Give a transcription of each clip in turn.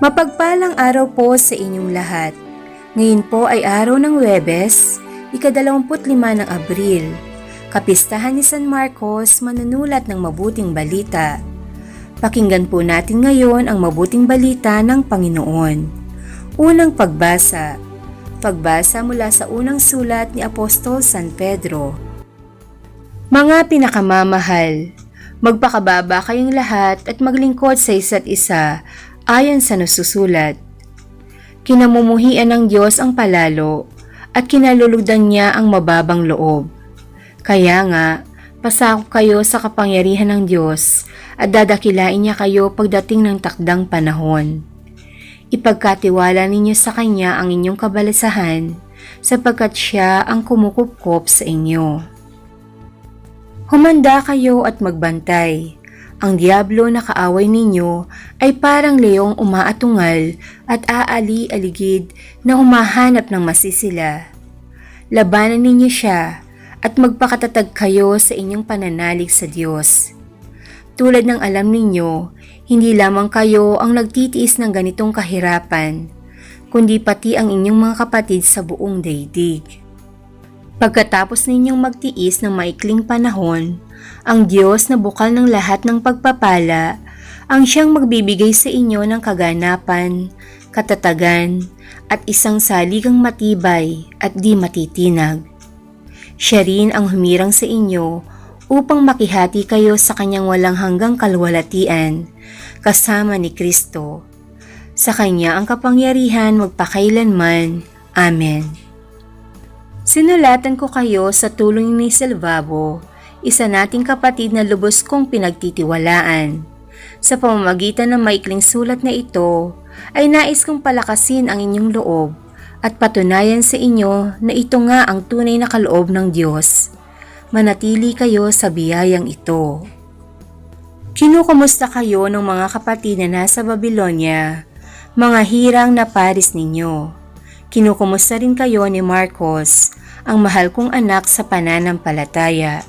Mapagpalang araw po sa inyong lahat. Ngayon po ay araw ng Webes, ikadalawamput lima ng Abril. Kapistahan ni San Marcos manunulat ng mabuting balita. Pakinggan po natin ngayon ang mabuting balita ng Panginoon. Unang pagbasa. Pagbasa mula sa unang sulat ni Apostol San Pedro. Mga pinakamamahal, magpakababa kayong lahat at maglingkod sa isa't isa ayon sa nasusulat. Kinamumuhian ng Diyos ang palalo at kinalulugdan niya ang mababang loob. Kaya nga, pasako kayo sa kapangyarihan ng Diyos at dadakilain niya kayo pagdating ng takdang panahon. Ipagkatiwala ninyo sa Kanya ang inyong kabalasahan sapagkat Siya ang kumukupkop sa inyo. Humanda kayo at magbantay. Ang diablo na kaaway ninyo ay parang leong umaatungal at aali-aligid na humahanap ng masisila. Labanan ninyo siya at magpakatatag kayo sa inyong pananalig sa Diyos. Tulad ng alam ninyo, hindi lamang kayo ang nagtitiis ng ganitong kahirapan, kundi pati ang inyong mga kapatid sa buong daigdig. Pagkatapos ninyong magtiis ng maikling panahon, ang Diyos na bukal ng lahat ng pagpapala, ang siyang magbibigay sa inyo ng kaganapan, katatagan, at isang saligang matibay at di matitinag. Siya rin ang humirang sa inyo upang makihati kayo sa kanyang walang hanggang kalwalatian, kasama ni Kristo. Sa kanya ang kapangyarihan magpakailanman. Amen. Sinulatan ko kayo sa tulong ni Silvabo, isa nating kapatid na lubos kong pinagtitiwalaan. Sa pamamagitan ng maikling sulat na ito, ay nais kong palakasin ang inyong loob at patunayan sa inyo na ito nga ang tunay na kaloob ng Diyos. Manatili kayo sa biyayang ito. Kinukumusta kayo ng mga kapatid na nasa Babylonia, mga hirang na paris ninyo. Kinukumusta rin kayo ni Marcos, ang mahal kong anak sa pananampalataya.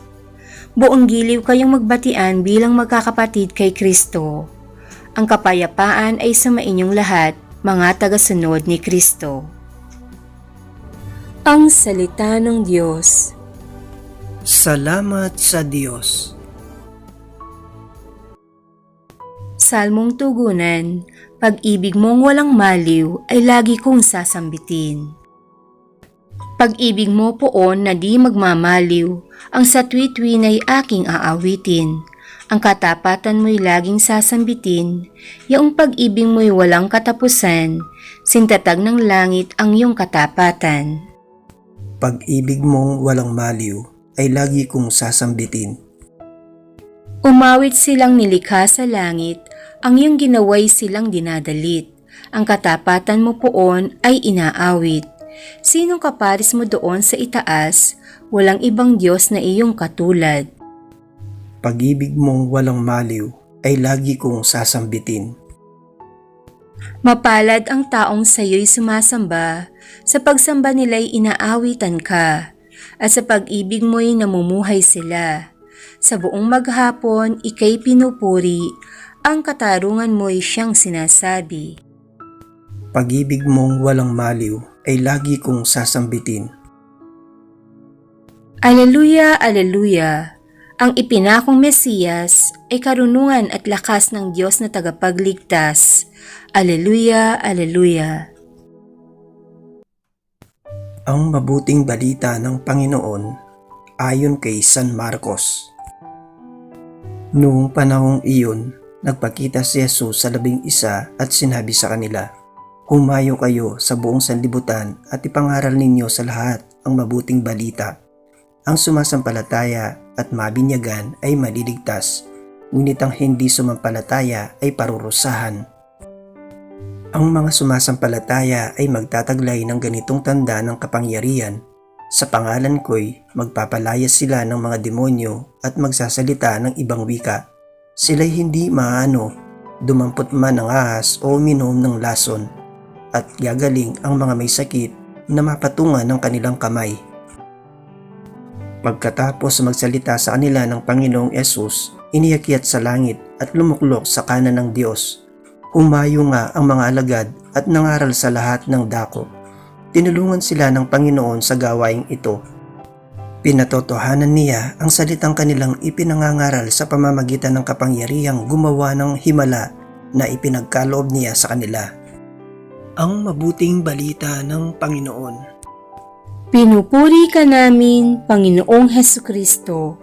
Buong giliw kayong magbatian bilang magkakapatid kay Kristo. Ang kapayapaan ay sa mainyong lahat, mga tagasunod ni Kristo. Ang Salita ng Diyos Salamat sa Diyos. Salmong Tugunan, Pag-ibig mong walang maliw ay lagi kong sasambitin. Pag-ibig mo poon na di magmamaliw, ang sa tuwi-tuwin ay aking aawitin. Ang katapatan mo'y laging sasambitin, yaong pag-ibig mo'y walang katapusan, sintatag ng langit ang iyong katapatan. Pag-ibig mong walang maliw ay lagi kong sasambitin. Umawit silang nilikha sa langit, ang iyong ginaway silang dinadalit. Ang katapatan mo poon ay inaawit. Sinong kaparis mo doon sa itaas, walang ibang Diyos na iyong katulad. Pag-ibig mong walang maliw ay lagi kong sasambitin. Mapalad ang taong sa iyo'y sumasamba, sa pagsamba nila'y inaawitan ka, at sa pag-ibig mo'y namumuhay sila. Sa buong maghapon, ikay pinupuri, ang katarungan mo'y siyang sinasabi. Pag-ibig mong walang maliw ay lagi kong sasambitin. Aleluya, aleluya! Ang ipinakong Mesiyas ay karunungan at lakas ng Diyos na tagapagligtas. Aleluya, aleluya! Ang mabuting balita ng Panginoon ayon kay San Marcos. Noong panahong iyon, nagpakita si Jesus sa labing isa at sinabi sa kanila, Humayo kayo sa buong sanlibutan at ipangaral ninyo sa lahat ang mabuting balita. Ang sumasampalataya at mabinyagan ay maliligtas, ngunit ang hindi sumampalataya ay parurusahan. Ang mga sumasampalataya ay magtataglay ng ganitong tanda ng kapangyarihan. Sa pangalan ko'y magpapalayas sila ng mga demonyo at magsasalita ng ibang wika. Sila'y hindi maano, dumampot man ng ahas o uminom ng lason, at gagaling ang mga may sakit na mapatungan ng kanilang kamay. Pagkatapos magsalita sa kanila ng Panginoong Yesus, iniyakyat sa langit at lumuklok sa kanan ng Diyos. Humayo nga ang mga alagad at nangaral sa lahat ng dako. Tinulungan sila ng Panginoon sa gawaing ito. Pinatotohanan niya ang salitang kanilang ipinangangaral sa pamamagitan ng kapangyarihang gumawa ng himala na ipinagkaloob niya sa kanila. Ang mabuting balita ng Panginoon. Pinupuri ka namin, Panginoong Heso Kristo.